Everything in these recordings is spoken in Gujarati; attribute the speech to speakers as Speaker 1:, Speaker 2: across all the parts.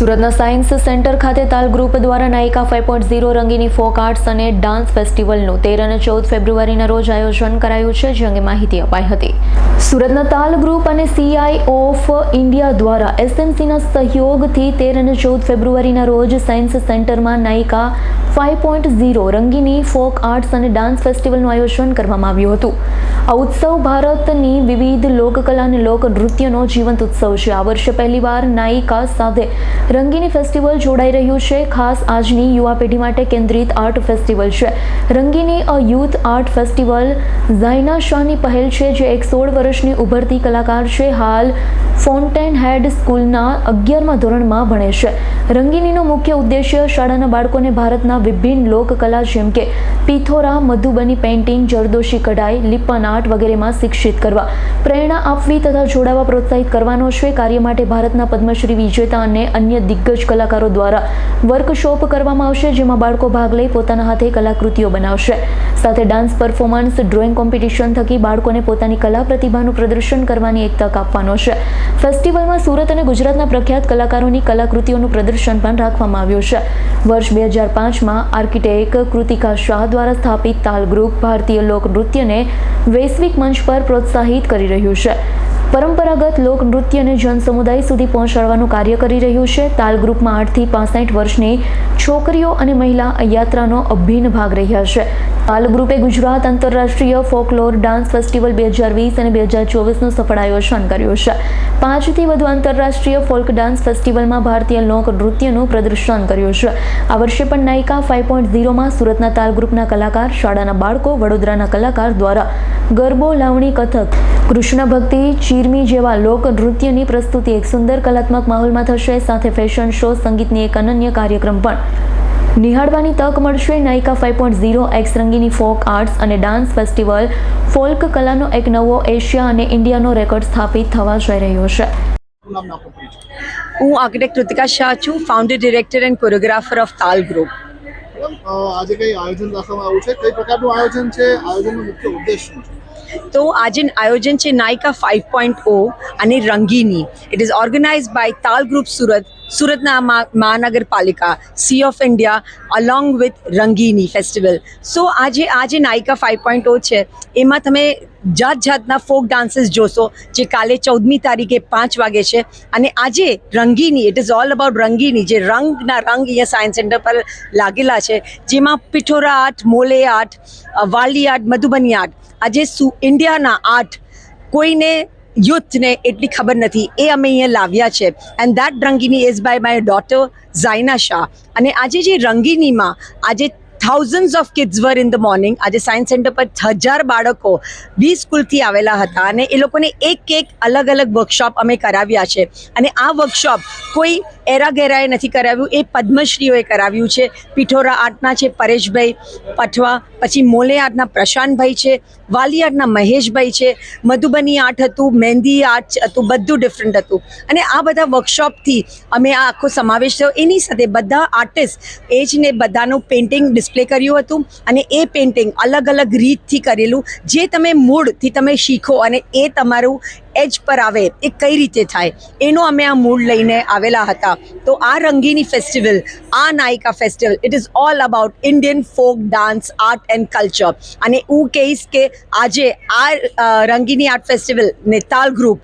Speaker 1: સુરતના સાયન્સ સેન્ટર ખાતે તાલ ગ્રુપ દ્વારા Nayika five point zero Rangini folk arts અને ડાન્સ ફેસ્ટિવલનું તેર અને ચૌદ ફેબ્રુઆરીના રોજ આયોજન કરાયું છે, જે અંગે માહિતી અપાઈ હતી. સુરતના તાલ ગ્રુપ અને સીઆઈ ઓફ ઇન્ડિયા દ્વારા એસએમસીના સહયોગથી તેર અને ચૌદ ફેબ્રુઆરીના રોજ સાયન્સ સેન્ટરમાં Nayika five point zero Rangini folk arts અને ડાન્સ ફેસ્ટિવલનું આયોજન કરવામાં આવ્યું હતું. આ ઉત્સવ ભારતની વિવિધ લોકકલા અને લોકનૃત્યનો જીવંત ઉત્સવ છે. આ વર્ષે પહેલીવાર નાયિકા સાથે રંગીની ફેસ્ટિવલ જોડાઈ રહ્યું છે. ખાસ આજની યુવા પેઢી માટે કેન્દ્રિત આર્ટ ફેસ્ટિવલ છે. Rangini a youth art festival Zayna શાહની પહેલ છે, જે એક સોળ વર્ષની ઉભરતી કલાકાર છે. હાલ ફોન્ટેન હેડ સ્કૂલના અગિયારમા ધોરણમાં ભણે છે. રંગીનીનો મુખ્ય ઉદ્દેશ્ય શાળાના બાળકોને ભારતના વિભિન્ન લોકકલા જેમ કે પિથોરા, મધુબની પેઇન્ટિંગ, જરદોશી કઢાઈ લિપ્પન આર્ટ વગેરેમાં શિક્ષિત કરવા. પ્રેરણા આપવી તથા જોડાવા પ્રોત્સાહિત કરવાનો છે કાર્ય માટે ભારતના પદ્મશ્રી વિજેતા અને અન્ય દિગ્ગજ કલાકારો દ્વારા વર્કશોપ કરવામાં આવશે, જેમાં બાળકો ભાગ લઈ પોતાના હાથે કલાકૃતિઓ બનાવશે. સાથે ડાન્સ પરફોર્મન્સ, ડ્રોઈંગ કોમ્પિટિશન થકી બાળકોને પોતાની કલા પ્રતિભાનું પ્રદર્શન કરવાની એક તક આપવાનો છે. ફેસ્ટિવલમાં સુરત અને ગુજરાતના પ્રખ્યાત કલાકારોની કલાકૃતિઓનું પ્રદર્શન પણ રાખવામાં આવ્યું છે. વર્ષ બે હજાર પાંચમાં આર્કિટેક્ટ કૃતિકા શાહ દ્વારા સ્થાપિત તાલ ગ્રુપ ભારતીય લોકનૃત્યને વૈશ્વિક મંચ પર પ્રોત્સાહિત કરી રહ્યું છે. પરંપરાગત લોકનૃત્યને જન સમુદાય સુધી પહોંચાડવાનું કાર્ય કરી રહ્યું છે. તાલ ગ્રુપમાં આઠથી પાસઠ વર્ષની છોકરીઓ અને મહિલા યાત્રાનો અભિન્ન ભાગ રહ્યા છે. તાલ ગ્રુપે ગુજરાત આંતરરાષ્ટ્રીય ફોકલોર ડાન્સ ફેસ્ટિવલ બે હજાર વીસ અને બે હજાર ચોવીસનું સફળ આયોજન કર્યું છે. પાંચથી વધુ આંતરરાષ્ટ્રીય ફોલ્ક ડાન્સ ફેસ્ટિવલમાં ભારતીય લોક નૃત્યનું પ્રદર્શન કર્યું છે. આ વર્ષે પણ નાયિકા ફાઇવ પોઈન્ટ ઝીરોમાં સુરતના તાલ ગ્રુપના કલાકાર, શાળાના બાળકો, વડોદરાના કલાકાર દ્વારા ગરબો લાવણી કથક. કૃષ્ણ ભક્તિ ચીરમી જેવા લોક નૃત્યની પ્રસ્તુતિ એક સુંદર કલાત્મક માહોલમાં થશે સાથે ફેશન શો સંગીતની એક અનન્ય કાર્યક્રમ પણ. નિહાળવાની તક મળશે Nayika five point zero X Rangini folk arts અને ડાન્સ ફેસ્ટિવલ ફોલ્ક કલાનો એક નવો એશિયા અને ઇન્ડિયાનો રેકોર્ડ સ્થાપિત થવા જઈ રહ્યો છે.
Speaker 2: હું આર્કિટેક્ટ કૃતિકા શાહ છું founder director and choreographer of Taal group
Speaker 3: આજે કઈ આયોજન રાખવામાં આવ્યું છે? કઈ પ્રકારનું આયોજન છે? આયોજનનો મુખ્ય ઉદ્દેશ શું છે?
Speaker 2: તો આજે આયોજન છે નાયકા ફાઇવ પોઈન્ટ ઓ અને Rangini. It is organise by Taal group Surat સુરતના મહાનગરપાલિકા C of India along with Rangini festival so આજે આ જે નાયકા ફાઇવ પોઈન્ટ ઓ છે. એમાં તમે જાત જાતના ફોક ડાન્સીસ જોશો, જે કાલે ચૌદમી તારીખે પાંચ વાગે છે. અને આજે Rangini it is all about Rangini, જે રંગના રંગ અહીંયા સાયન્સ સેન્ટર પર લાગેલા છે, જેમાં Pithora art, Moll art Warli art, Madhubani art. આજે સુ ઇન્ડિયાના આર્ટ કોઈને યુથને એટલી ખબર નથી. એ અમે અહીંયા લાવ્યા છે. And that Rangini is by my daughter Zayna Shah અને આજે જે રંગીનીમાં આજે thousands of kids were in the morning આજે સાયન્સ સેન્ટર પર હજાર બાળકો વીસ સ્કૂલથી આવેલા હતા અને એ લોકોને એક એક અલગ અલગ વર્કશોપ અમે કરાવ્યા છે. અને આ વર્કશોપ કોઈ એરા ગેરાએ નથી કરાવ્યું, એ પદ્મશ્રીઓએ કરાવ્યું છે. પિઠોરા આર્ટના છે પરેશભાઈ પઠવા, પછી મોલે આર્ટના પ્રશાંતભાઈ છે, વાલી આર્ટના મહેશભાઈ છે, મધુબની આર્ટ હતું, મહેંદી આર્ટ હતું, બધું ડિફરન્ટ હતું. અને આ બધા વર્કશોપથી અમે આ આખો સમાવેશ થયો. એની સાથે બધા આર્ટિસ્ટ એ જ ને બધાનું પેઇન્ટિંગ ડિસ્પ્લે કર્યું હતું અને એ પેઇન્ટિંગ અલગ અલગ રીતથી કરેલું. જે તમે મૂળથી તમે શીખો અને એ તમારું એજ પર આવે એ કઈ રીતે થાય એનો અમે આ મૂળ લઈને આવેલા હતા તો આ રંગીની ફેસ્ટિવલ આ નાયિકા festival it is all about Indian folk dance art and culture અને હું કહીશ કે આજે આ અ, Rangini art festival નેતાલ group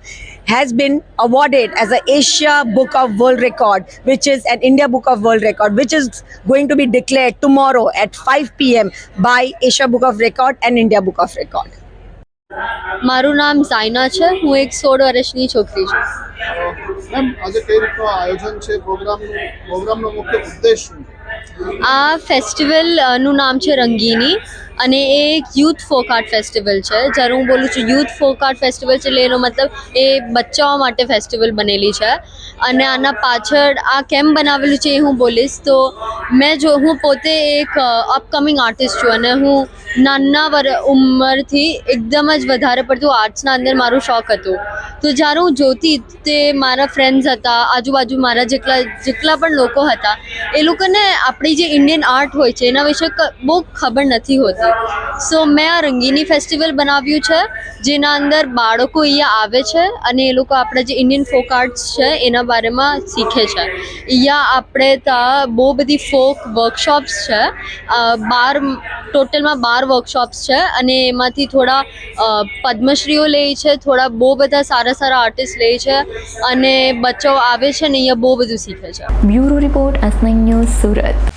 Speaker 2: has been awarded as a Asia Book of World Record, which is an India Book of World Record, which is going to be declared tomorrow at 5 p.m. by Asia Book of Record and India Book of Record.
Speaker 4: મારું નામ સાયના છે. હું એક સોળ વર્ષની છોકરી છું.
Speaker 3: મેમ આજે કઈ રીતનું આયોજન છે? પ્રોગ્રામનું પ્રોગ્રામનો મુખ્ય ઉદ્દેશ શું?
Speaker 4: આ ફેસ્ટિવલનું નામ છે રંગીની. અને એ એક યુથ ફોક આર્ટ ફેસ્ટિવલ છે. જ્યારે હું બોલું છું યુથ ફોક આર્ટ ફેસ્ટિવલ છે એનો મતલબ એ બચ્ચાઓ માટે ફેસ્ટિવલ બનેલી છે. અને આના પાછળ આ કેમ બનાવેલું છે એ હું બોલીશ. તો મેં જો, હું પોતે એક અપકમિંગ આર્ટિસ્ટ છું અને હું નાના વર, ઉંમરથી એકદમ જ વધારે પડતું આર્ટ્સના અંદર મારું શોખ હતું. તો જ્યારે હું જોતી તે મારા ફ્રેન્ડ્સ હતા, આજુબાજુ મારા જેટલા જેટલા પણ લોકો હતા, એ લોકોને આપણી જે ઇન્ડિયન આર્ટ હોય છે, એના વિશે બહુ ખબર નથી હોતી. નથી સો મેં આ રંગીની ફેસ્ટિવલ બનાવ્યું છે, જેના અંદર બાળકો અહીંયા આવે છે અને એ લોકો આપણા જે ઇન્ડિયન ફોક આર્ટ્સ છે, એના બારેમાં શીખે છે. અહીંયા આપણે ત્યાં બહુ બધી ફોક વર્કશોપ્સ છે બાર ટોટલમાં બાર વર્કશોપ્સ છે અને એમાંથી થોડા પદ્મશ્રીઓ લે છે, થોડા બહુ બધા સારા સારા આર્ટિસ્ટ લે છે અને બચ્ચાઓ આવે છે ને અહીંયા બહુ બધું શીખે છે.
Speaker 1: બ્યુરો રિપોર્ટ અસનિંગ ન્યૂઝ સુરત.